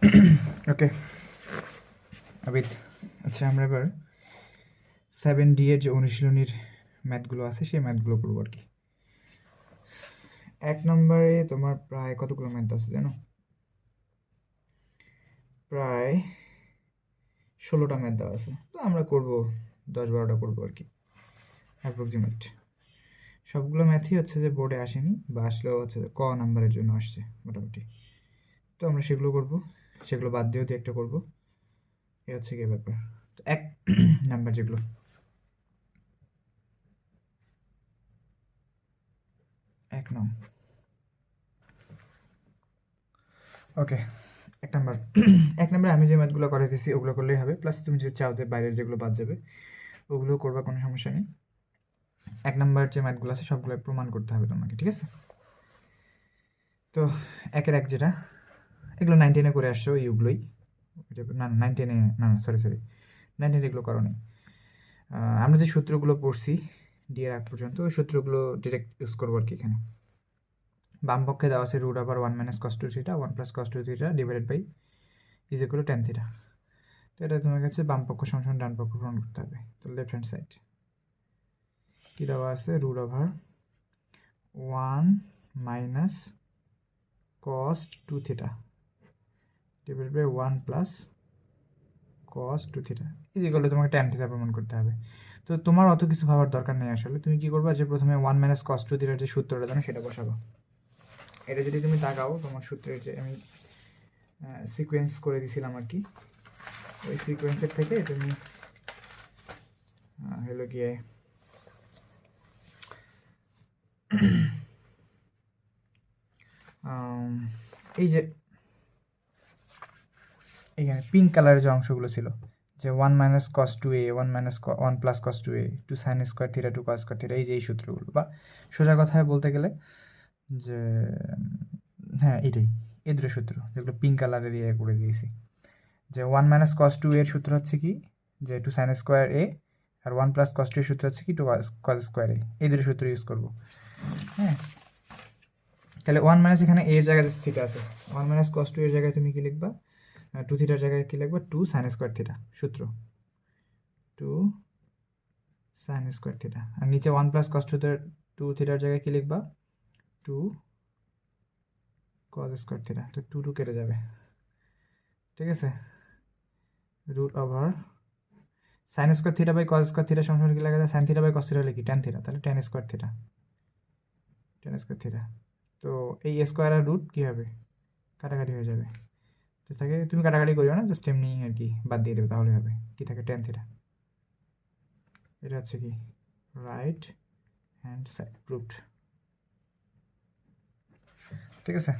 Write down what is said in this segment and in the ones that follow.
ওকে আবিদ আচ্ছা আমরা এবার সেভেন ডি এর যে অনুশীলনীর ম্যাথগুলো আছে, সেই ম্যাথগুলো করব আর কি। এক নম্বরে তোমার প্রায় কতগুলো ম্যাথ আছে জানো? প্রায় ষোলোটা ম্যাথ দেওয়া আছে। তো আমরা করব, দশ বারোটা করব আর কি অ্যাপ্রক্সিমেট সবগুলো ম্যাথই হচ্ছে যে বোর্ডে আসেনি, বা আসলেও হচ্ছে ক নাম্বারের জন্য আসছে, মোটামুটি। তো আমরা সেগুলো করব। সেগুলো বাদ দিয়েও দু একটা করব। এ হচ্ছে গিয়ে ব্যাপার। তো এক নাম্বার যেগুলো। এক নং। ওকে, এক নাম্বার। এক নাম্বার আমি যে ম্যাথগুলো করে দিয়েছি ওগুলো করলেই হবে। প্লাস তুমি যদি চাও যে বাইরের যেগুলো বাদ যাবে ওগুলো করবা, কোনো সমস্যা নেই। এক নাম্বার যে ম্যাথগুলো আছে সবগুলো প্রমাণ করতে হবে তোমাকে, ঠিক আছে? তো একের এক যেটা। এগুলো নাইন টেনে করে আসছো এইগুলোই না নাইন টেনে না না সরি সরি নাইন টেনে এগুলো করো আমরা যে সূত্রগুলো পড়ছি ডি এর আগ পর্যন্ত, ওই সূত্রগুলো ডিরেক্ট ইউজ করব আর কি এখানে। বাম পক্ষে দেওয়া আছে রুট আবার one minus cos two theta one plus cos two theta divided by is equal tan theta তো এটা তোমার কাছে বাম পক্ষ সমান ডান পক্ষ প্রমাণ করতে হবে, তো লেফট হ্যান্ড সাইড কী দেওয়া আছে? Root over one minus cos two theta divide by one plus cos two theta এই যেগুলো তোমাকে ট্যান থিটা প্রমাণ করতে হবে। তো তোমার অত কিছু ভাবার দরকার নেই আসলে। তুমি কি করবা যে প্রথমে ওয়ান মাইনাস কস টু থিটার যে সূত্রটা জানো সেটা বসাবো। এটা যদি তুমি তাকাও, তোমার সূত্রের যে আমি সিকোয়েন্স করে দিছিলাম আর কি। ওই সিকোয়েন্সের থেকে তুমি হলো গিয়ে এই যে এখানে পিঙ্ক কালারের যে অংশগুলো ছিল, যে one minus cos two A one minus one plus cos two A two sine square theta two cos square theta এই যে এই সূত্রগুলো। বা সোজা কথায় বলতে গেলে যে হ্যাঁ এটাই, এই দুটো সূত্র যেগুলো পিঙ্ক কালারের ইয়ে করে দিয়েছি। যে ওয়ান মাইনাস কস টু এর সূত্র হচ্ছে কি? যে টু সাইন স্কোয়ার এ আর ওয়ান প্লাস কস টু এর সূত্র হচ্ছে কি? টু কস স্কোয়ার এ এই দুটো সূত্র ইউজ করব। হ্যাঁ তাহলে ওয়ান মাইনাস এখানে এর জায়গায় থিটা আছে। ওয়ান মাইনাস কস টু এর জায়গায় তুমি কি লিখবা? টু থিটার জায়গায় কি লিখবা? টু সাইন স্কোয়ার থিটা সূত্র। টু সাইন স্কোয়ার থিটা আর নিচে one plus cos two two থিটার জায়গায় কি লিখবা? টু কস স্কোয়ার থিটা তো টু টু কেটে যাবে। ঠিক আছে? Root over sine square theta by cos square theta সমান কি লেখা যায়? Sine theta by cos theta লিখি টেন থিটা তাহলে tan square theta tan square theta তো এই স্কোয়ার রুট কী হবে? কাটাকাটি হয়ে যাবে। তো থাকে তুমি কাটাকাটি করিও না জাস্ট এমনি আর কি বাদ দিয়ে দেবে তাহলে হবে। কি থাকে টেন থিটা এটা হচ্ছে কি? রাইট হ্যান্ড সাইড প্রুফড ঠিক আছে?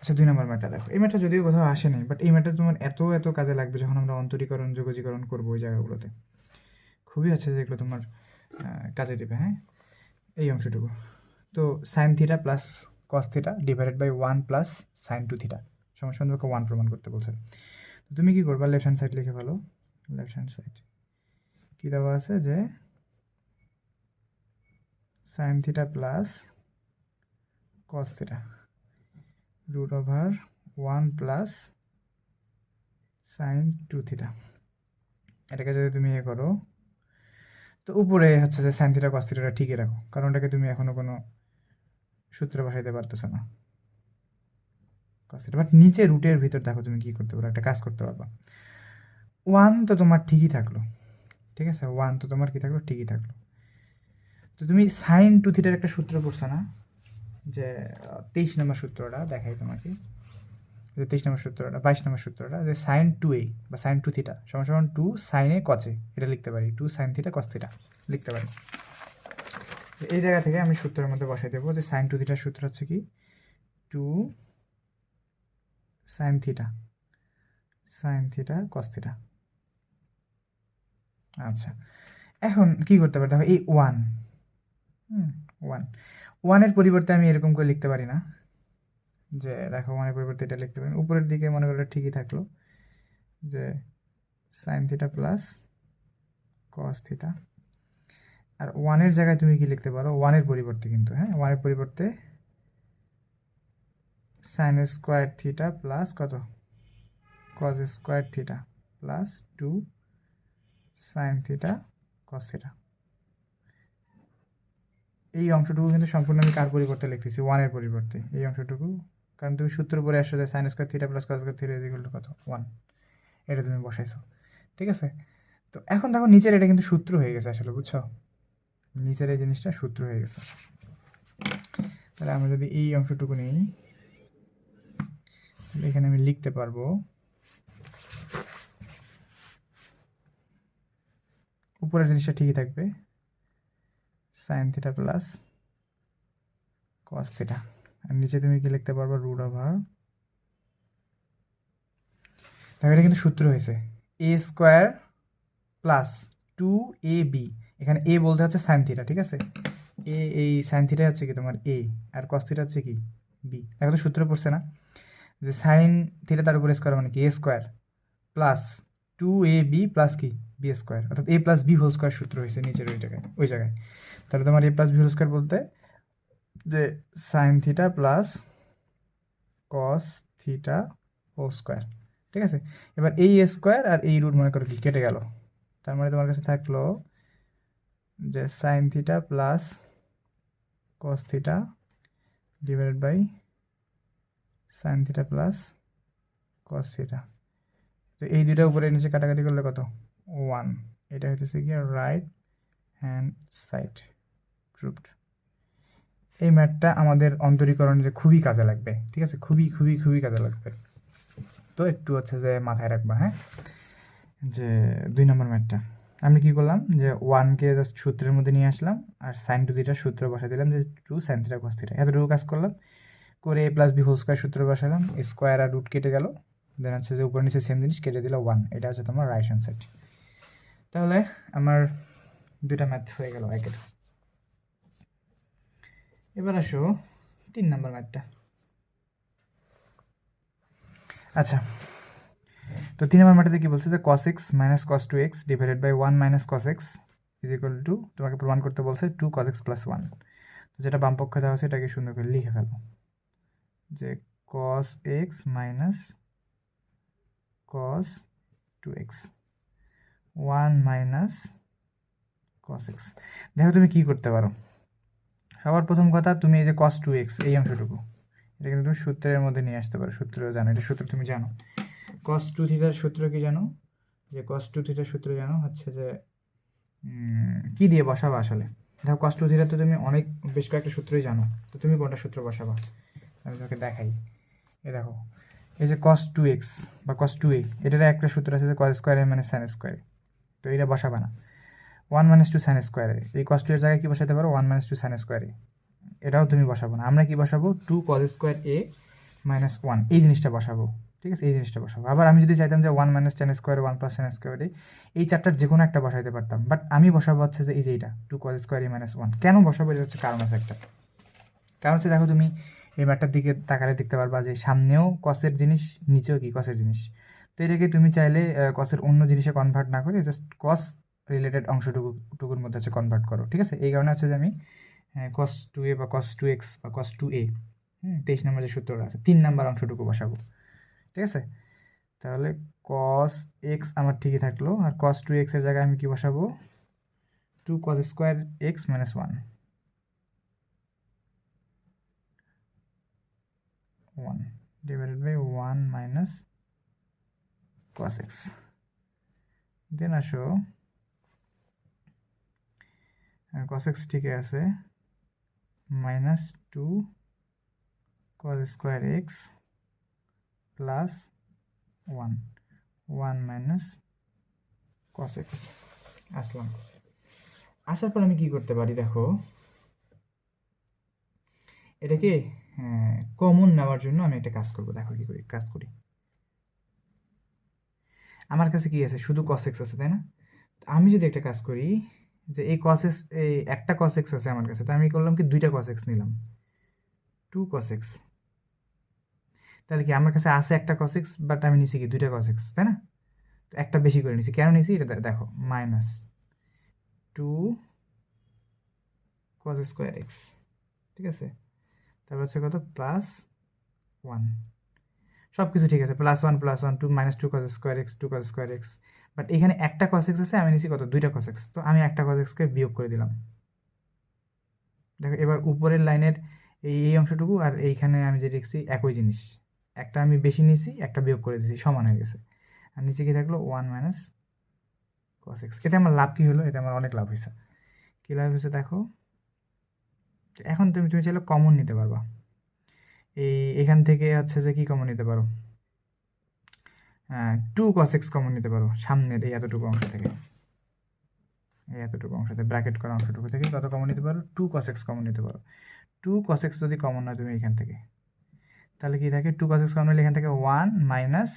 আচ্ছা দুই নম্বর ম্যাটটা দেখো। এই ম্যাটটা যদিও কোথাও আসেনি বাট এই ম্যাটটা তোমার এত এত কাজে লাগবে যখন আমরা অন্তরীকরণ, যোগজীকরণ করব ওই জায়গাগুলোতে। খুবই আছে যেগুলো তোমার কাজে দেবে হ্যাঁ? এই অংশটুকু। তো sine theta plus cos theta divided by one plus sine two theta সমস্যা তোমাকে ওয়ান প্রমাণ করতে বলছে। তো তুমি কী করবা? লেফট হ্যান্ড সাইড লিখে ফেলো। লেফট হ্যান্ড সাইড কী দেওয়া আছে যে sine theta plus cos theta root over one plus sine two theta এটাকে যদি তুমি ইয়ে করো, তো উপরে হচ্ছে যে সাইন থিটা কস থিটাটা ঠিকই রাখো। কারণ ওটাকে তুমি এখনও কোনো সূত্র বসাইতে পারতেছ না। কস থিটা বাট নিচে রুটের ভিতর দেখো তুমি কী করতে পারো, একটা কাজ করতে পারবা। ওয়ান তো তোমার ঠিকই থাকল, ঠিক আছে? ওয়ান তো তোমার কী থাকল? ঠিকই থাকল। তো তুমি সাইন টু থিটার একটা সূত্র পড়ছো না? যে তেইশ নম্বর সূত্রটা দেখাই তোমাকে। যে তেইশ নম্বর সূত্রটা, বাইশ নম্বর সূত্রটা, যে সাইন টু এ বা সাইন টু থিটা সমান সমান টু সাইন কচে এটা লিখতে পারি। Two sine theta cos theta লিখতে পারি। এই জায়গা থেকে আমি সূত্রের মধ্যে বসাই দেবো যে সাইন টু থিটার সূত্র হচ্ছে কি? Two sine theta sine theta cos theta আচ্ছা এখন কি করতে পারি? দেখো এই ওয়ান ওয়ান ওয়ানের পরিবর্তে আমি এরকম করে লিখতে পারি না, যে দেখো ওয়ানের পরিবর্তে এটা লিখতে পারি। উপরের দিকে মনে করলে ঠিকই থাকল, যে sine theta plus cos theta আর ওয়ানের জায়গায় তুমি কি লিখতে পারো? ওয়ানের পরিবর্তে কিন্তু হ্যাঁ? ওয়ানের পরিবর্তে সাইন স্কোয়ার থিটা প্লাস কত? Cos square theta plus two sine theta cos theta এই অংশটুকু কিন্তু সম্পূর্ণ আমি কার পরিবর্তে লিখতেছি? ওয়ানের পরিবর্তে। এই অংশটুকু, কারণ তুমি সূত্র পরে আসছো যে sine square theta plus cos theta two কত? ওয়ান এটা তুমি বসাইছো। ঠিক আছে? তো এখন দেখো, নিচের এটা কিন্তু সূত্র হয়ে গেছে আসলে, বুঝছ? নিচের এই জিনিসটা সূত্র হয়ে গেছে। তাহলে আমরা যদি এই অংশটুকু নিই এখানে আমি লিখতে পারব উপরের জিনিসটা ঠিকই থাকবে। Sine theta plus cos theta আর নিচে তুমি কি লিখতে পারবে? রুট ওভার তাহলে এটা কিন্তু সূত্র হয়েছে। A square plus two A B এখানে এ বলতে হচ্ছে সাইন থিটা ঠিক আছে? এ এই সাইন থিটা হচ্ছে কি তোমার এ আর কস থিটা হচ্ছে কি? বি এখন তো সূত্র পড়ছে না। যে সাইন থিটা তার উপর স্কোয়ার মানে কি? A square plus two A B plus কি? বি স্কোয়ার অর্থাৎ A plus B whole square সূত্র হয়েছে নিচের ওই জায়গায় ওই জায়গায়। তাহলে তোমার A plus B whole square বলতে যে sine theta plus cos theta whole square ঠিক আছে? এবার এই স্কোয়ার আর এই রুট মনে করো কি? কেটে গেল। তার মানে তোমার কাছে থাকল যে sine theta plus cos theta divided by sine theta plus cos theta তো এই দুইটা উপরে নিচে কাটাকাটি করলে কত? ওয়ান এটা হইতেছে কি রাইট হ্যান্ড সাইড প্রুভড এই ম্যাথটা আমাদের অন্তরীকরণ যে খুবই কাজে লাগবে, ঠিক আছে? খুবই খুবই খুবই কাজে লাগবে। তো একটু হচ্ছে যে মাথায় রাখবা হ্যাঁ? যে দুই নম্বর ম্যাথটা আমি কি করলাম যে ওয়ানকে জাস্ট সূত্রের মধ্যে নিয়ে আসলাম আর সাইন টু থিটার সূত্র বসা দিলাম যে two sine theta cos theta এতটুকু কাজ করলাম। করে A plus B whole square সূত্র বসালাম। স্কোয়ার আর রুট কেটে গেল। দেন হচ্ছে যে উপর নিচে সেম জিনিস কেটে দিল ওয়ান এটা হচ্ছে তোমার রাইট হ্যান্ড সাইড তাহলে আমার দুটা ম্যাথ হয়ে গেল একের এবার আসো তিন নম্বর ম্যাথটা আচ্ছা তো তিন নম্বর ম্যাথে কি বলছে যে cos x minus cos two x divided by one minus cos x is equal to তোমাকে প্রমাণ করতে বলছে two cos x plus one তো যেটা বাম পক্ষে দেওয়া আছে এটাকে সুন্দর করে লিখে ফেলো। যে cos x minus cos two x one minus cos x দেখো তুমি কী করতে পারো। সবার প্রথম কথা তুমি এই যে কস টু এক্স এই অংশটুকু এটা কিন্তু তুমি সূত্রের মধ্যে নিয়ে আসতে পারো। সূত্র জানো, এটা সূত্র তুমি জানো। কস টু থিটার সূত্র কি জানো? যে কস টু থিটার সূত্র জানো? হচ্ছে যে কি দিয়ে বসাবা আসলে? দেখো কস টু থিটার তো তুমি অনেক, বেশ কয়েকটা সূত্রই জানো। তো তুমি কোনটা সূত্র বসাবা? আমি তোমাকে দেখাই। এ দেখো, এই যে কস টু এক্স বা কস টু এ এটার একটা সূত্র আছে যে কস স্কোয়ার মানে সাইন স্কোয়ার তো এটা বসাবা না। ওয়ান মাইনাস টু সাইন স্কোয়ারে এই কস টু এর জায়গায় কি বসাতে পারো? ওয়ান মাইনাস টু সাইন স্কোয়ারে এটাও তুমি বসাবো না। আমরা কি বসাবো? Two cos square A minus one এই জিনিসটা বসাবো। ঠিক আছে? এই জিনিসটা বসাবো। আবার আমি যদি চাইতাম যে one minus tan square one plus tan স্কোয়ারে এই এই চারটার যে কোনো একটা বসাইতে পারতাম। বাট আমি বসাবো হচ্ছে যে এই যে এইটা two cos square A minus one কেন বসাবো? এটা হচ্ছে কারণ আছে একটা। কারণ হচ্ছে দেখো তুমি এই ম্যাটটার দিকে তাকালে দেখতে পারবা যে সামনেও কসের জিনিস, নিচেও কি কসের জিনিস। তো এটাকে তুমি চাইলে কসের অন্য জিনিসে কনভার্ট না করে জাস্ট কস রিলেটেড অংশটুকু, টুকুর মধ্যে হচ্ছে কনভার্ট করো। ঠিক আছে? এই কারণে হচ্ছে যে আমি কস টু এ বা কস টু এক্স বা কস টু এ হুম, তেইশ নম্বর যে সূত্রটা আছে, তিন নাম্বার অংশটুকু বসাবো। ঠিক আছে? তাহলে কস এক্স আমার ঠিকই থাকল, আর কস টু এক্সের জায়গায় আমি কি বসাবো? Two cos square x minus one one divided by one minus cos x then আসো কস এক্স ঠিকই আছে minus two cos square x plus one one minus cos x আসলাম। আসার পর আমি কি করতে পারি দেখো? এটাকে কমন নেওয়ার জন্য আমি একটা কাজ করব। দেখো কি করি, কাজ করি। আমার কাছে কি আছে? শুধু কস এক্স আছে, তাই না? আমি যদি একটা কাজ করি যে এই কস এক্স এই একটা কস এক্স আছে আমার কাছে, তো আমি করলাম কি দুইটা কস এক্স নিলাম। টু কস এক্স তাহলে কি আমার কাছে আছে একটা কসিক্স বাট আমি নিছি কি দুইটা কসিক্স তাই না? তো একটা বেশি করে নিছি। কেন নিছি? এটা দেখো minus two cos square x ঠিক আছে? তারপর হচ্ছে কত? প্লাস ওয়ান সব কিছু ঠিক আছে plus one plus one two minus two cos square x two cos square x but এখানে একটা কস এক্স আছে, আমি নিচ্ছি কত? দুইটা কস এক্স তো আমি একটা কস এক্সকে বিয়োগ করে দিলাম। দেখো, এবার উপরের লাইনের এই এই অংশটুকু আর এইখানে আমি যে লিখছি একই জিনিস। একটা আমি বেশি নিয়েছি একটা বিয়োগ করে দিয়েছি সমান হয়ে গেছে। আর নিচে কি থাকল? ওয়ান মাইনাস কস এক্স এতে আমার লাভ কী হলো? এটা আমার অনেক লাভ হয়েছে। কী লাভ হয়েছে দেখো? এখন তুমি তুমি চাইলে কমন নিতে পারবা। এই, এখান থেকে হচ্ছে যে কি কমন নিতে পারো? টু কস এক্স কমন নিতে পারো, সামনের এই এতটুকু অংশ থেকে। এই এতটুকু অংশ থেকে ব্র্যাকেট করা অংশটুকু থেকে কত কমন নিতে পারো? টু কস এক্স কমন নিতে পারো। টু কস এক্স যদি কমন হয় তুমি এখান থেকে। তাহলে কি থাকে? টু কস কমন হলে এখান থেকে one minus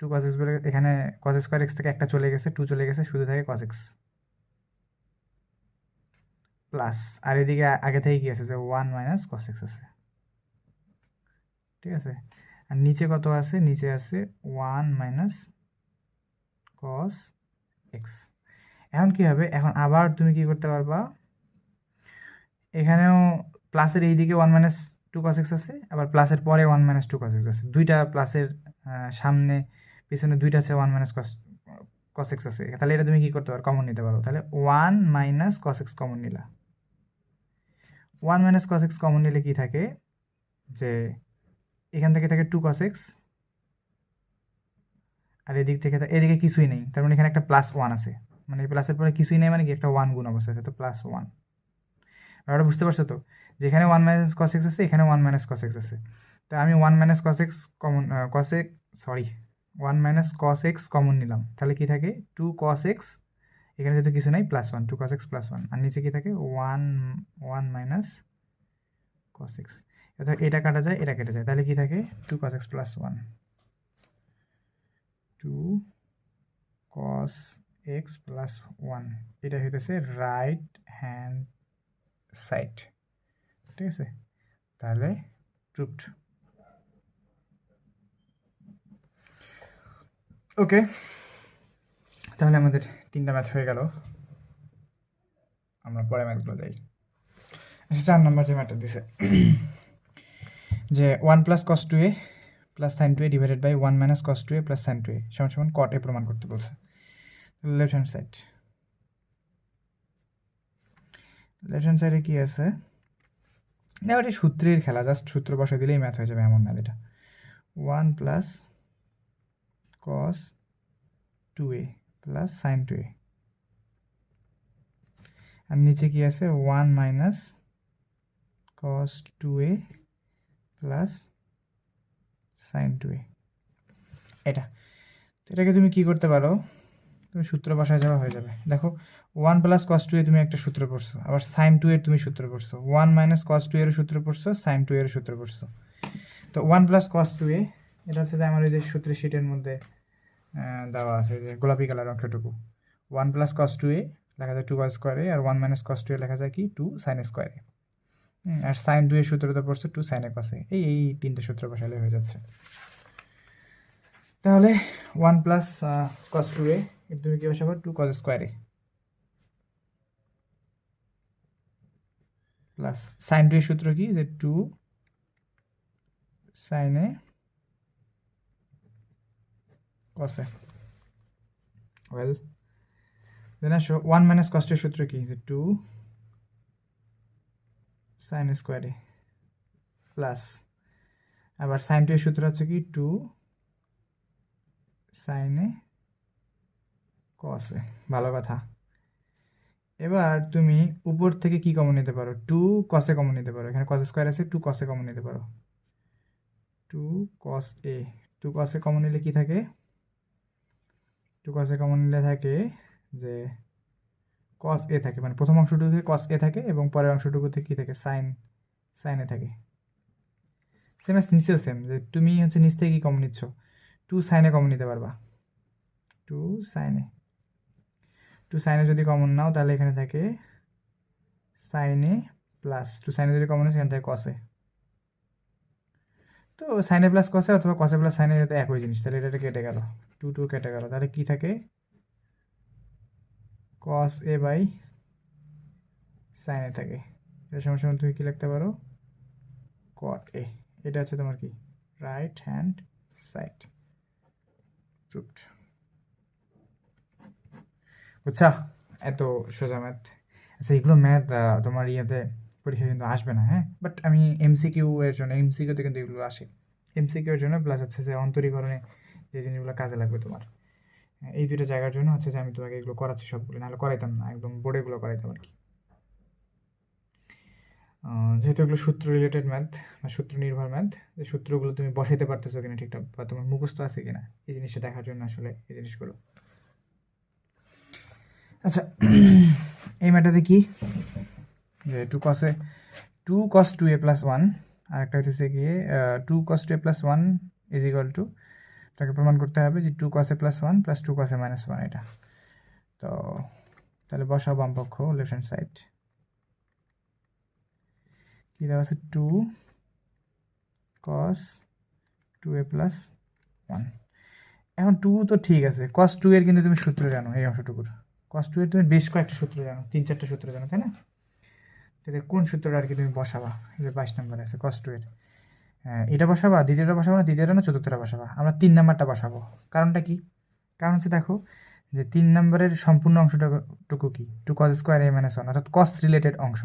two cos x বলে এখানে কস স্কোয়ার এক্স থেকে একটা চলে গেছে টু চলে গেছে, শুধু থাকে কস এক্স প্লাস আর এদিকে আগে থেকে কি আছে? যে ওয়ান মাইনাস কস এক্স আছে। ঠিক আছে? আর নিচে কত আছে? নিচে আছে ওয়ান মাইনাস কস এক্স এখন কি হবে? এখন আবার তুমি কি করতে পারবা? এখানেও প্লাসের এই দিকে one minus two cos x আছে, আবার প্লাসের পরে one minus two cos x আছে। দুইটা প্লাসের সামনে, পিছনে দুইটা আছে one minus cos cos x আছে। তাহলে এটা তুমি কি করতে পারো? কমন নিতে পারো। তাহলে one minus cos x common নিলা। One minus cos x common নিলে কি থাকে? যে এখান থেকে থাকে টু কস এক্স আর এদিক থেকে এদিকে কিছুই নেই। তার মানে এখানে একটা প্লাস ওয়ান আছে। মানে প্লাসের পরে কিছুই নেই মানে কি? একটা ওয়ান গুণ অবস্থা আছে। তো প্লাস ওয়ান ব্যাপারটা বুঝতে পারছ তো? যেখানে ওয়ান মাইনাস কস এক্স আছে এখানে ওয়ান মাইনাস কস এক্স আছে। তো আমি one minus cos x common cos x sorry one minus cos x common নিলাম। তাহলে কী থাকে? টু কস এক্স এখানে যেহেতু কিছু নাই plus one two cos x plus one আর নিচে কী থাকে? One one minus cos x অর্থাৎ এটা কাটা যায়, এটা কেটে যায়। তাহলে কী থাকে? Two cos x plus one two cos x plus one এটা হইতেছে রাইট হ্যান্ড সাইড ঠিক আছে? তাহলে ট্রুপড। ওকে। তাহলে আমাদের তিনটা ম্যাথ হয়ে গেল। আমরা পরে ম্যাথগুলো যাই আচ্ছা চার নম্বর যে ম্যাথটা দিছে, যে one plus cos two A plus sine two A divided by one minus cos two A plus sine two A সমান সমান কট এ প্রমাণ করতে বলছে। Left hand side left hand সাইডে কী আছে? না, ওটা সূত্রের খেলা জাস্ট সূত্র বসে দিলেই ম্যাথ হয়ে যাবে এমন ম্যাথ এটা। One plus cos two A plus sine two A আর নিচে কি আছে? One minus cos two A plus sine two A এটা। তো এটাকে তুমি কি করতে পারো? তুমি সূত্র বসায় যাওয়া হয়ে যাবে। দেখো one plus cos two A তুমি একটা সূত্র পড়ছো, আবার সাইন টু এর তুমি সূত্র পড়ছো। ওয়ান মাইনাস কস টু এর সূত্র পড়ছো সাইন টু এর সূত্র পড়ছো। তো one plus cos two A, এটা হচ্ছে যে আমার ওই যে সূত্রের শিটের মধ্যে দেওয়া আছে, যে গোলাপি কালার অংশটুকু one plus cos two A লেখা যায় টু কস স্কোয়ারে আর one minus cos two A লেখা যায় কি? টু সাইন স্কোয়ারে আর সাইন টু এর সূত্রটা পড়ছে টু সাইনে কসে এই এই তিনটে সূত্র বসালে হয়ে যাচ্ছে। তাহলে one plus cos two A তুমি কি বসাবো টু কস স্কোয়ারে প্লাস সাইন টু এর সূত্র কি? যে টু সাইনে কসে ওয়েল দেন আসো ওয়ান মাইনাস কস্টের সূত্র কি? যে টু সাইন স্কোয়ারে প্লাস আবার সাইন টু এর সূত্র হচ্ছে কি? টু সাইনে কসে, ভালো কথা। এবার তুমি উপর থেকে কি কমন নিতে পারো? টু কসে কমন নিতে পারো। এখানে কস স্কোয়ার আছে টু কসে কমন নিতে পারো। টু কস এ টু কসে কমন নিলে কি থাকে? টু কসে কমন নিলে থাকে যে কস এ থাকে। মানে প্রথম অংশটুকু থেকে কস এ থাকে এবং পরের অংশটুকু থেকে কী থাকে? সাইন সাইন থাকে। সেম এস নিচেও সেম যে তুমি হচ্ছে নিচ থেকে কী কমন নিচ্ছ? টু সাইনে কমন নিতে পারবা। টু সাইনে টু সাইনে যদি কমন নাও, তাহলে এখানে থাকে সাইনে প্লাস টু সাইনে যদি কমন হয়, সেখানে থাকে কসে তো সাইনে প্লাস কসে অথবা কসে প্লাস সাইনে এটা একই জিনিস, তাহলে এটা কেটে গেল। টু টু কেটে গেল। তাহলে কি থাকে? কস এ বাই সাইনে থাকে। এর সময় সময় তুমি কী লিখতে পারো? কট এ এটা হচ্ছে তোমার কি? রাইট হ্যান্ড সাইড ট্রুথ বুঝছা এত সোজা ম্যাথ আচ্ছা এগুলো ম্যাথ তোমার ইয়েতে পরীক্ষা কিন্তু আসবে না হ্যাঁ? বাট আমি এমসিকিউ এর জন্য এমসিকিউতে কিন্তু এগুলো আসে। এমসিকিউ এর জন্য প্লাস হচ্ছে যে অন্তরীকরণে যে জিনিসগুলো কাজে লাগবে তোমার। হ্যাঁ, এই দুইটা জায়গার জন্য হচ্ছে যে আমি তোমাকে এগুলো করাচ্ছি সবগুলো নাহলে করাইতাম না একদম বোর্ডেগুলো করাইতাম আর কি। যেহেতু এগুলো সূত্র রিলেটেড ম্যাথ বা সূত্র নির্ভর ম্যাথ যে সূত্রগুলো তুমি বসাইতে পারতেছো কিনা ঠিকঠাক বা তোমার মুখস্থ আছে কিনা এই জিনিসটা দেখার জন্য আসলে এই জিনিসগুলো। আচ্ছা এই ম্যাটাতে কি? যে two কসে two cos two A plus one আর একটা হচ্ছে গিয়ে two cos two A plus one is equal to তাকে প্রমাণ করতে হবে যে টু কসে প্লাস ওয়ান প্লাস টু কসে মাইনাস ওয়ান এটা। তো, তাহলে বসাও বাম পক্ষ লেফট হ্যান্ড সাইড কি দেওয়া আছে? Two cos two A plus one এখন টু তো ঠিক আছে কস টু এর কিন্তু তুমি সূত্র জানো এই অংশটুকুর। কস টু এর তুমি বেশ কয়েকটা সূত্র জানো, তিন চারটা সূত্র জানো, তাই না? তাহলে কোন সূত্রটা আর কি তুমি বসাবা? যে বাইশ নম্বর আছে কস টু এর এটা বসাবা, দ্বিতীয়টা বসাবো না দ্বিতীয়টা না, চতুর্থটা বসাবা? আমরা তিন নাম্বারটা বসাবো। কারণটা কি? কারণ হচ্ছে দেখো যে তিন নম্বরের সম্পূর্ণ অংশটা টুকু কি? Two cos square A minus one অর্থাৎ কস রিলেটেড অংশ।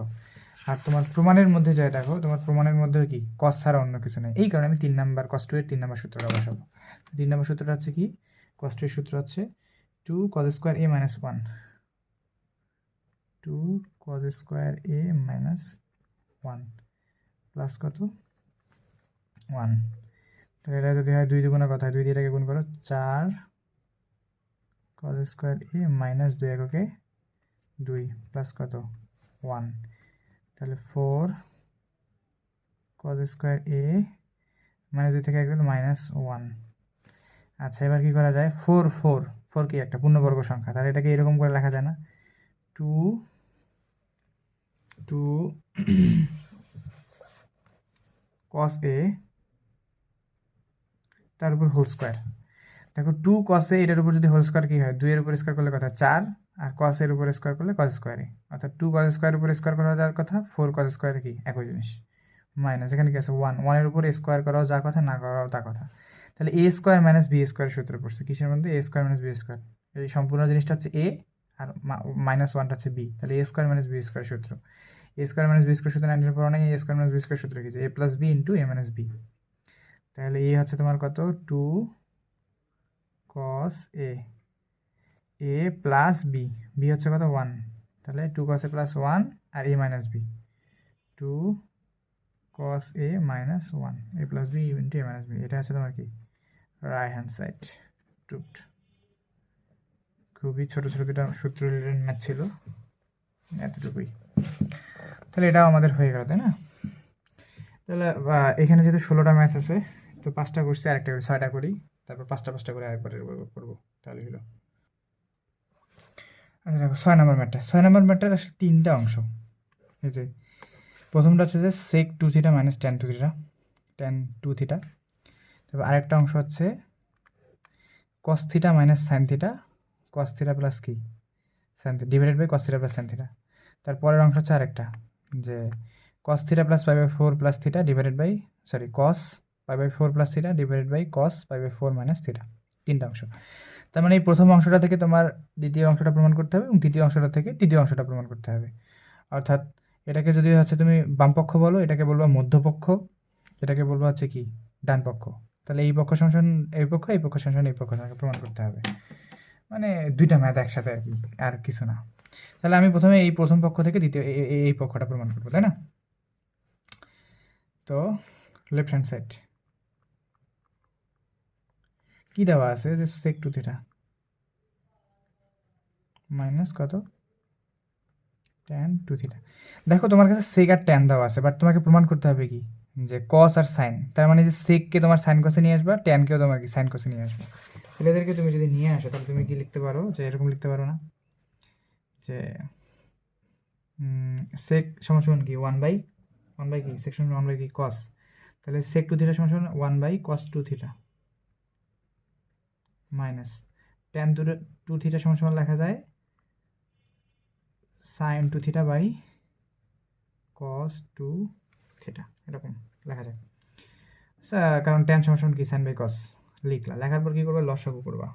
আর তোমার প্রমাণের মধ্যে যায় দেখো, তোমার প্রমাণের মধ্যে কি? কস ছাড়া অন্য কিছু নেই। এই কারণে আমি তিন নাম্বার কস টু এর তিন নাম্বার সূত্রটা বসাবো। তিন নাম্বার সূত্রটা হচ্ছে কি? কস টু এর সূত্র হচ্ছে two cos square A minus one two cos square A minus one plus কত? ওয়ান তাহলে এটা যদি হয় দুই দুগুণের কথা হয় দুই দিয়ে এটাকে গুণ করো, চার কস স্কোয়ার এ মাইনাস দুই এককে দুই প্লাস কত? ওয়ান তাহলে four cos square A minus দুই থেকে এক মাইনাস ওয়ান আচ্ছা এবার কি করা যায়? ফোর ফোর ফোর কি একটা পূর্ণবর্গ সংখ্যা। তাহলে এটাকে এরকম করে লেখা যায় না। টু টু কস এ তার উপর হোল স্কোয়ার দেখো টু কসে এটার উপর যদি হোল স্কোয়ার কী হয়, দুইয়ের উপর স্কোয়ার করলে কথা চার, আর কসের উপর স্কোয়ার করলে কস স্কোয়ারে অর্থাৎ টু কস স্কোয়ার উপর স্কোয়ার করা যাওয়ার কথা ফোর কস স্কোয়ারে কি? একই জিনিস। মাইনাস এখানে কি আছে? ওয়ান ওয়ানের উপর স্কোয়ার করাও যা কথা, না করাও তা কথা। তাহলে A square minus B square সূত্র পড়ছে। কিসের মধ্যে? A square minus B square এই সম্পূর্ণ জিনিসটা হচ্ছে এ আর মাইনাস ওয়ানটা হচ্ছে বি তাহলে A square minus B square সূত্র। A square minus B square সূত্র নাইনটিন পড়া অনেক A square minus B square সূত্র কি A plus B into A minus B তাহলে এ হচ্ছে তোমার কত? Two cos A A plus B B হচ্ছে কত? ওয়ান তাহলে two cos A plus one R A minus B two cos A minus one A plus B into A minus B এটা হচ্ছে তোমার কি? রাইট হ্যান্ড সাইড ট্রুথ খুবই ছোটো ছোটো দুটা সূত্র রিলেটেড ম্যাথ ছিল। এতটুকুই। তাহলে এটাও আমাদের হয়ে গেল, তাই না? তাহলে এখানে যেহেতু ষোলোটা ম্যাথ আছে, তো পাঁচটা করছি, আরেকটা করে, ছয়টা করি। তারপর পাঁচটা পাঁচটা করে আরেকবার করব, তাহলে হলো। আচ্ছা দেখো, ছয় নম্বর ম্যাটটা ছয় নম্বর ম্যাটটার আসলে তিনটা অংশ। এই যে, প্রথমটা হচ্ছে যে sec two theta minus tan two theta tan two theta তারপর আরেকটা অংশ হচ্ছে cos theta minus sine theta cos plus কি? Sine divided by cos plus sine theta তারপরের অংশ হচ্ছে আরেকটা, যে cos theta plus five by four plus theta divided by sorry cos five by four plus theta divided by cos five by four minus theta তিনটা অংশ। তার মানে এই প্রথম অংশটা থেকে তোমার দ্বিতীয় অংশটা প্রমাণ করতে হবে এবং তৃতীয় অংশটা থেকে তৃতীয় অংশটা প্রমাণ করতে হবে। অর্থাৎ এটাকে যদি হচ্ছে তুমি বামপক্ষ বলো, এটাকে বলবা মধ্যপক্ষ, এটাকে বলব হচ্ছে কি? ডান পক্ষ তাহলে এই পক্ষ সংশোধন, এই পক্ষ এই পক্ষ সংশোধন, এই পক্ষ তোমাকে প্রমাণ করতে হবে। মানে দুইটা ম্যাথ একসাথে আর কি, আর কিছু না। তাহলে আমি প্রথমে এই প্রথম পক্ষ থেকে দ্বিতীয় এই পক্ষটা প্রমাণ করব, তাই না? তো লেফট হ্যান্ড সাইড কি দেওয়া আছে? যে সেক টু থিটা মাইনাস কত? ট্যান টু থিটা দেখো তোমার কাছে সেক আর ট্যান দেওয়া আছে বাট তোমাকে প্রমাণ করতে হবে কি? যে কস আর সাইন তার মানে যে সেককে তোমার সাইন কসে নিয়ে আসবা ট্যানকেও তোমার কি সাইন কসে নিয়ে আসবে। ছেলেদেরকে তুমি যদি নিয়ে আসো, তাহলে তুমি কি লিখতে পারো? যে এরকম লিখতে পারো না। যে সেক সমান কি ওয়ান বাই ওয়ান বাই কি সেকশন ওয়ান বাই কি কস তাহলে সেক টু থিটা সমান one by cos two theta minus tan two two theta সমান সমান লেখা যায় sine two theta by cos two theta এরকম লেখা যায়। সা- কারণ টেন সমান কি সাইন বাই কস লিখলা। লেখার পর কি করবে? লসাগু করবা।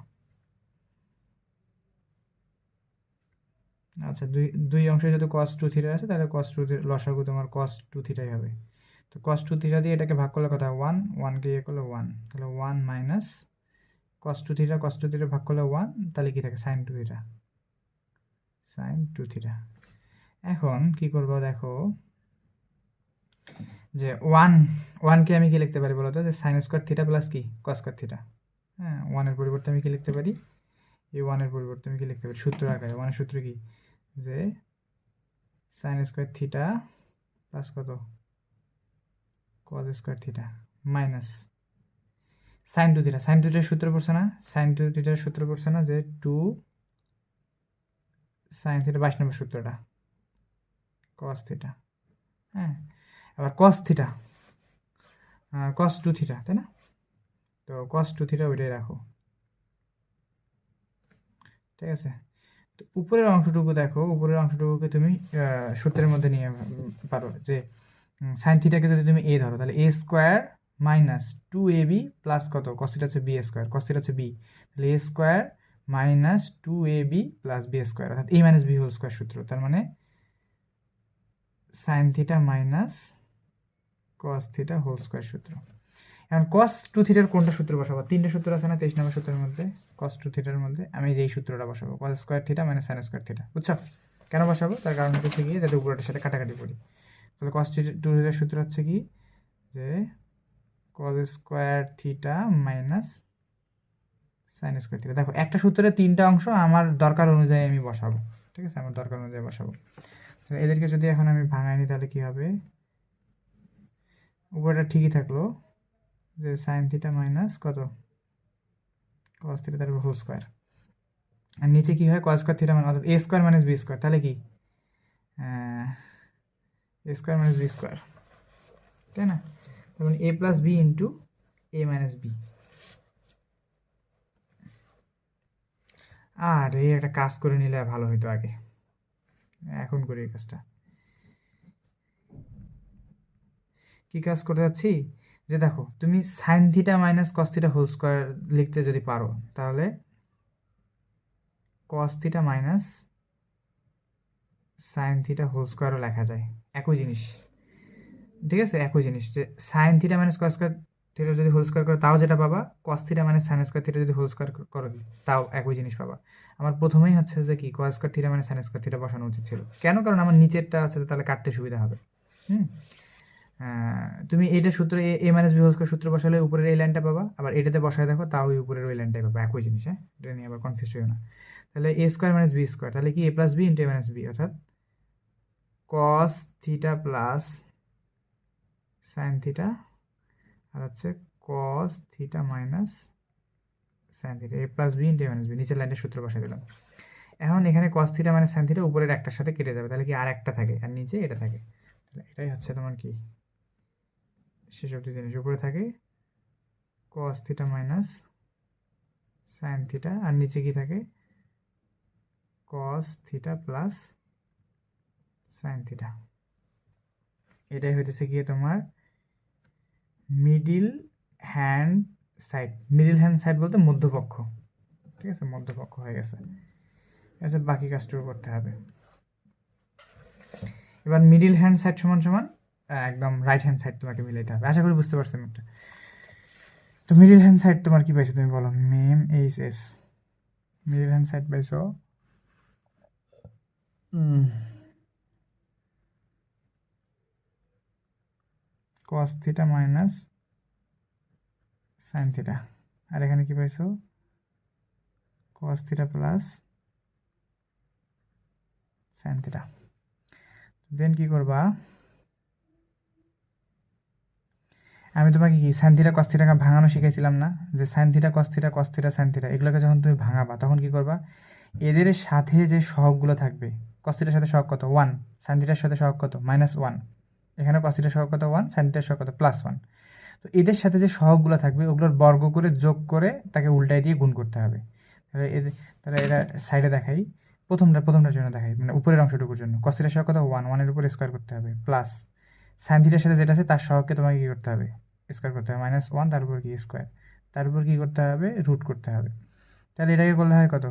আচ্ছা দুই দুই অংশে যদি কস টু থিটা আছে তাহলে কস টু লসাগু তোমার কস টু থিটাই হবে। তো কস টু থিটা দিয়ে এটাকে ভাগ করলে কথা ওয়ান ওয়ানকে ইয়ে করলে ওয়ান তাহলে one minus cos two theta cos two theta ভাগ করলে ওয়ান তাহলে কি থাকে? Sine two theta sine two theta এখন কি করব দেখো? যে ওয়ান ওয়ানকে আমি কি লিখতে পারি বলতো? যে সাইন স্কোয়ার থিটা প্লাস কি? কস স্কোয়ার থিটা হ্যাঁ ওয়ানের পরিবর্তে আমি কি লিখতে পারি? এই ওয়ানের পরিবর্তে আমি কি লিখতে পারি? সূত্র আকারে। ওয়ানের সূত্র কি? যে সাইন স্কোয়ার থিটা প্লাস কত? Cos square theta minus sine two theta sine two থিটার সূত্র পড়ছে না? সাইন টু থিটার সূত্র পড়ছে না যে টু সাইন থিটা বাইশ নম্বর সূত্রটা। কস থিটা হ্যাঁ আবার cos theta cos two theta তাই না? তো কস টু থিটা ওইটাই রাখো। ঠিক আছে? তো উপরের অংশটুকু দেখো, উপরের অংশটুকুকে তুমি সূত্রের মধ্যে নিয়ে পারো যে সাইন থিটাকে যদি তুমি এ ধরো, তাহলে A square minus two A B plus কত? কস্তিটা হচ্ছে বি স্কোয়ার কস্তিটা হচ্ছে বি তাহলে A square minus two A B plus B square অর্থাৎ A minus B whole square সূত্র, তার মানে sine theta minus cos theta whole square সূত্র। এখন কস টু থিটার কোনটা সূত্র বসাবো? তিনটে সূত্র আছে না তেইশ নম্বর সূত্রের মধ্যে? কস টু থিটার মধ্যে আমি যেই সূত্রটা বসাবো cos square theta minus sine square theta বুঝছ? কেন বসাবো? তার কারণ হচ্ছে গিয়ে যাতে উপরটার সাথে কাটাকাটি করি। তাহলে কস টু থিটার সূত্র হচ্ছে কি? যে cos square theta minus sine square theta দেখো, একটা সূত্রের তিনটা অংশ আমার দরকার অনুযায়ী আমি বসাবো। ঠিক আছে? আমার দরকার অনুযায়ী বসাবো। এদেরকে যদি এখন আমি ভাঙাই নিই তাহলে কি হবে? উপরটা ঠিকই থাকল, যে সাইন থিটা মাইনাস কত? কস থিটা তারপর হোল স্কোয়ার আর নিচে কী হয়? কস স্কোয়ার থিটা মানে অর্থাৎ A square minus B square তাহলে কি? A square minus B square তাই না? তার মানে A plus B into A minus B আর এই একটা কাজ করে নিলে ভালো হতো আগে। এখন করি এই কাজটা। কি কাজ করতে যাচ্ছি? যে দেখো, তুমি sine theta minus cos theta whole square লিখতে যদি পারো, তাহলে cos theta minus sine theta whole স্কোয়ারও লেখা যায়। একই জিনিস। ঠিক আছে? একই জিনিস। যে sine theta minus cos square theta যদি হোল স্কোয়ার করো, তাও যেটা পাবা cos theta minus sine square theta যদি হোল স্কোয়ার করো, তাও একই জিনিস পাবা। আমার প্রথমেই হচ্ছে যে কি কস স্কোয়ার থিটা মানে সাইন স্কোয়ার থিটা বসানো উচিত ছিল। কেন? কারণ আমার নিচেরটা আছে, তাহলে কাটতে সুবিধা হবে। হুম? তুমি এটা সূত্র এ মাইনাস বি হোল সূত্র বসালে উপরের এই লাইনটা পাবা, আবার এটাতে বসায় দেখো, তাও ওই উপরের ওই লাইনটাই পাবা, একই জিনিস হ্যাঁ? এটা নিয়ে আবার কনফিউজ হইও না। তাহলে A square minus B square তাহলে কি A plus B into A minus B অর্থাৎ cos theta plus sine theta আর হচ্ছে cos theta minus sine theta A plus B into A minus B নিচের লাইনটা সূত্র বসাই দিলাম। এখন এখানে কস থিটা মানে সাইন থিটা উপরের একটার সাথে কেটে যাবে, তাহলে কি আর একটা থাকে, আর নিচে এটা থাকে। তাহলে এটাই হচ্ছে তোমার কি? অব্দি জিনিস উপরে থাকে। Cos theta minus sine theta আর নিচে কি থাকে? Cos theta plus sine theta এটাই হইতেছে গিয়ে তোমার middle hand side middle hand side বলতে মধ্যপক্ষ। ঠিক আছে? মধ্যপক্ষ হয়ে গেছে। আচ্ছা বাকি কাজটুকু করতে হবে। এবার মিডিল হ্যান্ড সাইড সমান সমান একদম রাইট হ্যান্ড সাইড তোমাকে মিলাইতে হবে। আশা করি বুঝতে পারছ একটা তো মিডিল হ্যান্ড সাইড তোমার কি পাইছো তুমি বলো? Ma'am H S middle hand side পাইছো? Cos theta minus sine theta আর এখানে কি পাইছো? Cos theta plus sine theta then কি করবা? আমি তোমাকে কি সাইন থিটা ভাঙানো শিখেছিলাম না? যে sine theta cos theta cos theta sine theta এগুলোকে যখন তুমি ভাঙাবা, তখন কি করবা? এদের সাথে যে সহগগুলো থাকবে কস সাথে সহগ কত? ওয়ান সাইনথিটার সাথে সহগ কত? মাইনাস ওয়ান এখানে কস থিটার সহগ কত? ওয়ান সাইন থিটার সহগ কত? প্লাস ওয়ান তো এদের সাথে যে সহগগুলো থাকবে, ওগুলোর বর্গ করে, যোগ করে তাকে উল্টাই দিয়ে গুণ করতে হবে। তাহলে এদের তাহলে এরা সাইডে দেখাই। প্রথমটা, প্রথমটার জন্য দেখাই মানে উপরের অংশটুকুর জন্য। কস থিটার সহগ কত? ওয়ান ওয়ানের উপরে স্কোয়ার করতে হবে। প্লাস সাইন থিটার সাথে যেটা আছে, তার সহগকে তোমাকে কী করতে হবে? স্কোয়ার করতে হবে। মাইনাস ওয়ান তার উপর কি স্কোয়ার তার উপর কী করতে হবে? রুট করতে হবে। তাহলে এটাকে করলে হয় কত?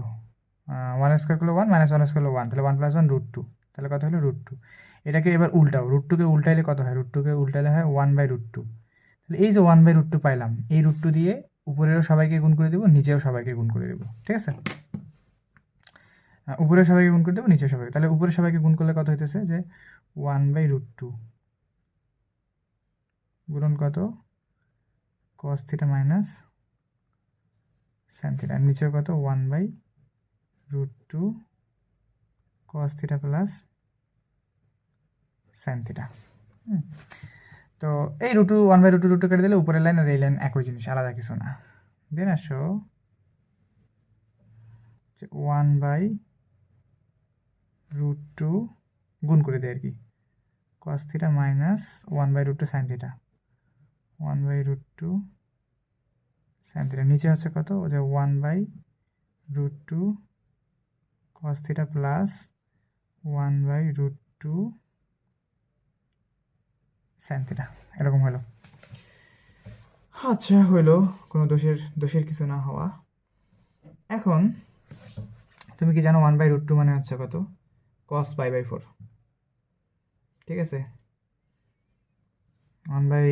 ওয়ান স্কোয়ার করলে one minus one square one তাহলে one plus one root two তাহলে কত হলো? রুট টু এটাকে এবার উল্টাও। রুট টুকে উল্টাইলে কত হয়? রুট টুকে উল্টাইলে হয় ওয়ান বাই রুট টু তাহলে এই যে ওয়ান বাই রুট টু পাইলাম, এই রুট টু দিয়ে উপরেরও সবাইকে গুণ করে দেবো, নিচেও সবাইকে গুণ করে দেবো। ঠিক আছে? উপরে সবাইকে গুণ করে দেবো নিচে সবাইকে। তাহলে উপরে সবাইকে গুণ করলে কত হইতেছে? যে ওয়ান বাই রুট টু গুণন কত? Cos theta minus sine theta আর নিচেও কত one by root two cos theta plus sine theta তো এই রুটু ওয়ান বাই রুটু রুটু কেটে দিলে উপরের লাইন আর এই লাইন একই জিনিস, আলাদা কিছু না। দেন আসো ওয়ান বাই রুট টু গুণ করে দেয় আর কি। Cos theta minus one by root two sine theta one by root two sine theta নিচে হচ্ছে কত? যে one by root two cos theta plus one by root two sine theta এরকম হলো। আচ্ছা হইল কোনো দোষের দোষের কিছু না হওয়া। এখন, তুমি কি জানো ওয়ান বাই রুট টু মানে হচ্ছে কত? কস পাই বাই ফোর ঠিক আছে? One by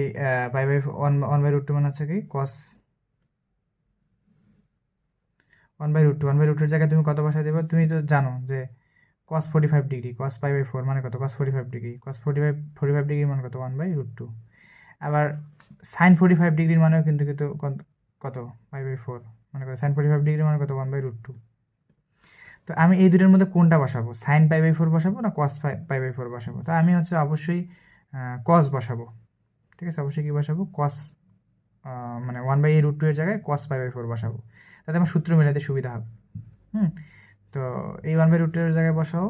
pi by one one by root two মানে হচ্ছে কি? Cos one by root two one by রুটের জায়গায় তুমি কত বসাই দেবে? তুমি তো জানো যে cos forty five degree cos pi by four মানে কত? Cos forty five degree cos forty five forty five degree মানে কত? ওয়ান বাই রুট টু আবার সাইন ফোর্টি ফাইভ ডিগ্রির মানেও কিন্তু কিন্তু কত? পাই বাই ফোর মানে কত? সাইন ফোর্টি ফাইভ ডিগ্রি মানে কত? ওয়ান বাই রুট টু তো আমি এই দুটোর মধ্যে কোনটা বসাবো? সাইন পাই বাই ফোর বসাবো না কস পাই বাই ফোর বসাবো? তো আমি হচ্ছে অবশ্যই কস বসাবো। ঠিক আছে, অবশ্যই কী বসাবো? কস মানে ওয়ান বাই এই রুট টু এর জায়গায় কস পাই বাই ফোর বসাবো। তাতে আমার সূত্র মেলাতে সুবিধা হবে। হুম? তো এই ওয়ান বাই রুট টু এর জায়গায় বসাও।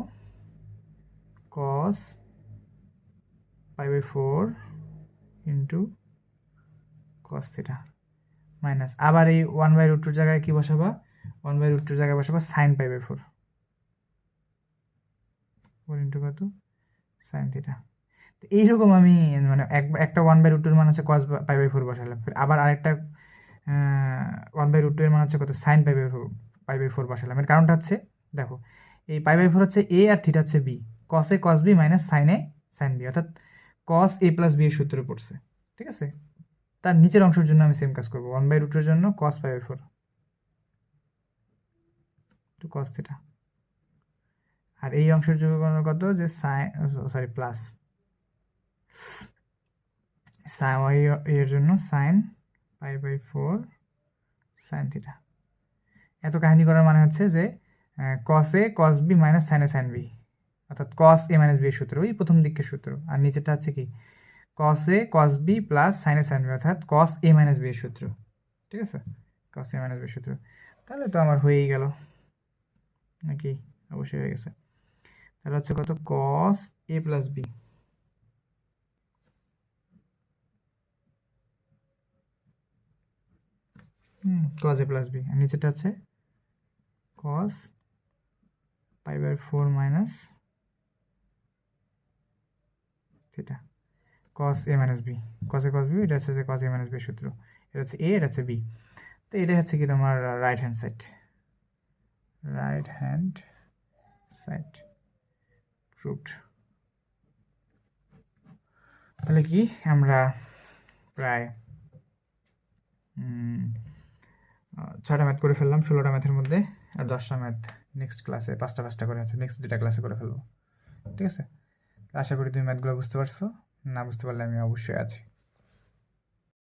Cos pi by four into cos theta minus আবার এই ওয়ান বাই রুট টুর জায়গায় কি বসাবা? ওয়ান বাই রুট টুর জায়গায় বসাবা sine pi by four four into কত? সাইন থিটা এইরকম আমি মানে এক, একটা ওয়ান বাই রুট টুর মান হচ্ছে কস পাই বাই ফোর বসালাম আবার আরেকটা ওয়ান বাই রুট মান হচ্ছে কত? Sine pi by four pi by four বসালাম এর কারণটা হচ্ছে, দেখো, এই পাই বাই ফোর হচ্ছে এ আর থিটা হচ্ছে B cos cos B minus sine sine B অর্থাৎ কস এ প্লাস বি এর সূত্রে পড়ছে। ঠিক আছে? তার নিচের অংশের জন্য আমি সেম কাজ করব। ওয়ান বাই রুটের জন্য cos pi by four two cos theta আর এই অংশের জন্য কত? যে সাইন সরি প্লাস এর জন্য sine pi by four sine এত কাহিনী করার মানে হচ্ছে যে cos A cos B minus A sine B অর্থাৎ কস এ মাইনাস বি সূত্র ওই প্রথম দিকের সূত্র। আর নিচেরটা হচ্ছে কি? Cos A cos B plus A sine B অর্থাৎ কস এ মাইনাস বি এর সূত্র। ঠিক আছে? কস এ মাইনাস বি সূত্র। তাহলে তো আমার হয়েই গেল। নাকি? অবশ্যই হয়ে গেছে। তাহলে হচ্ছে কত? Cos A plus B cos A plus B আর নিচেটা হচ্ছে cos pi by four minus theta cos A minus B cos cos B এটা হচ্ছে যে কস এ মাইনাস বি সূত্র। এটা হচ্ছে এ এটা হচ্ছে বি তো এটা হচ্ছে কি তোমার right hand side right hand side proved তাহলে কি? আমরা প্রায় ছয়টা ম্যাথ করে ফেললাম, ষোলোটা ম্যাথের মধ্যে আর দশটা ম্যাথ নেক্সট ক্লাসে পাঁচটা পাঁচটা করে আছে নেক্সট দুটা ক্লাসে করে ফেলব। ঠিক আছে? আশা করি তুমি ম্যাথগুলো বুঝতে পারছ। না বুঝতে পারলে আমি অবশ্যই আছি।